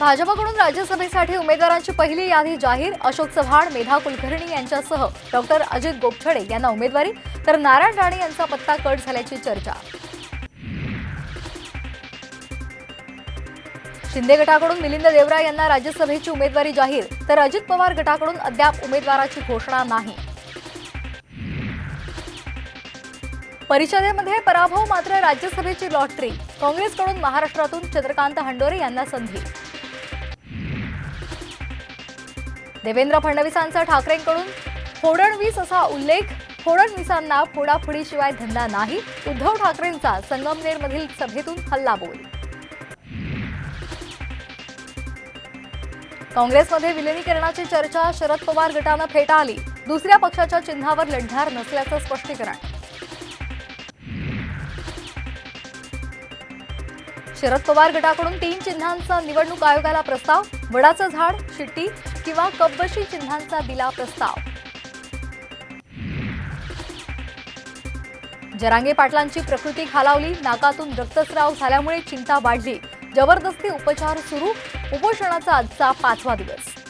भाजपकडून राज्यसभेसाठी उमेदवारांची पहिली यादी जाहीर. अशोक चव्हाण मेधा कुलकर्णी यांच्यासह डॉक्टर अजित गोपछडे यांना उमेदवारी. तर नारायण राणे यांचा पत्ता कट झाल्याची चर्चा. शिंदे गटाकडून मिलिंद देवरा यांना राज्यसभेची उमेदवारी जाहीर. तर अजित पवार गटाकडून अद्याप उमेदवाराची घोषणा नाही. परिषदेमध्ये पराभव मात्र राज्यसभेची लॉटरी. काँग्रेसकडून महाराष्ट्रातून चंद्रकांत हंडोरे यांना संधी. देवेंद्र फडणवीसांचा ठाकरेंकडून फोडणवीस असा उल्लेख फोडणवीसांना फोडाफोडीशिवाय धंदा नाही. उद्धव ठाकरेंचा संगमनेरमधील सभेतून हल्लाबोल. काँग्रेसमध्ये विलिनीकरणाची चर्चा शरद पवार गटानं फेटाळली. दुसऱ्या पक्षाच्या चिन्हावर लढणार नसल्याचं स्पष्टीकरण. शरद पवार गटाकडून तीन चिन्हांचा निवडणूक आयोगाला प्रस्ताव वडाचं झाड शिट्टी किंवा कपबशी चिन्हांचा दिला प्रस्ताव. जरांगे पाटलांची प्रकृती खालावली नाकातून रक्तस्राव झाल्यामुळे चिंता वाढली. जबरदस्ती उपचार सुरू उपोषणाचा आजचा पाचवा दिवस.